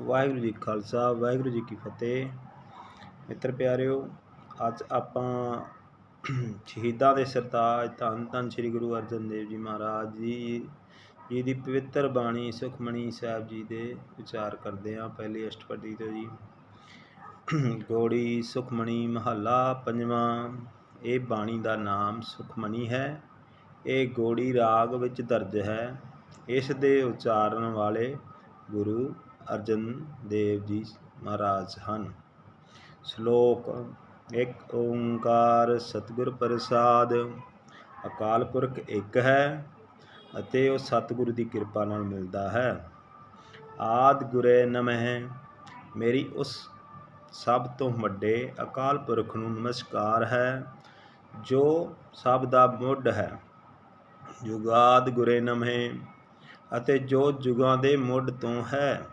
ਵਾਹਿਗੁਰੂ ਜੀ ਖਾਲਸਾ, ਵਾਹਿਗੁਰੂ ਜੀ ਕੀ ਫਤਿਹ। ਮਿੱਤਰ ਪਿਆਰਿਓ, ਅੱਜ ਆਪਾਂ ਸ਼ਹੀਦਾਂ ਦੇ ਸਰਤਾਜ ਧੰਨ ਧੰਨ ਸ੍ਰੀ ਗੁਰੂ ਅਰਜਨ ਦੇਵ ਜੀ ਮਹਾਰਾਜ ਜੀ ਜੀ ਦੀ ਪਵਿੱਤਰ ਬਾਣੀ ਸੁਖਮਣੀ ਸਾਹਿਬ ਜੀ ਦੇ ਵਿਚਾਰ ਕਰਦੇ ਹਾਂ। ਪਹਿਲੇ ਅਸ਼ਟਪਦੀ ਤੋਂ ਜੀ। ਗੋੜੀ ਸੁਖਮਣੀ ਮਹੱਲਾ ਪੰਜਵਾਂ, ਇਹ ਬਾਣੀ ਦਾ ਨਾਮ ਸੁਖਮਣੀ ਹੈ। ਇਹ ਗੋੜੀ ਰਾਗ ਵਿੱਚ ਦਰਜ ਹੈ। ਇਸ ਦੇ ਉਚਾਰਨ ਵਾਲੇ ਗੁਰੂ ਅਰਜਨ ਦੇਵ ਜੀ ਮਹਾਰਾਜ ਹਨ। ਸ਼ਲੋਕ ਇੱਕ, ਓੰਕਾਰ ਸਤਿਗੁਰ ਪ੍ਰਸਾਦ, ਅਕਾਲ ਪੁਰਖ ਇੱਕ ਹੈ ਅਤੇ ਉਹ ਸਤਿਗੁਰੂ ਦੀ ਕਿਰਪਾ ਨਾਲ ਮਿਲਦਾ ਹੈ। ਆਦ ਗੁਰੇ ਨਮਹਿ, ਮੇਰੀ ਉਸ ਸਭ ਤੋਂ ਵੱਡੇ ਅਕਾਲ ਪੁਰਖ ਨੂੰ ਨਮਸਕਾਰ ਹੈ, ਜੋ ਸਭ ਦਾ ਮੁੱਢ ਹੈ। ਜੁਗਾਦ ਗੁਰੇ ਨਮਹਿ ਅਤੇ ਜੋ ਜੁਗਾਂ ਦੇ ਮੁੱਢ ਤੋਂ ਹੈ।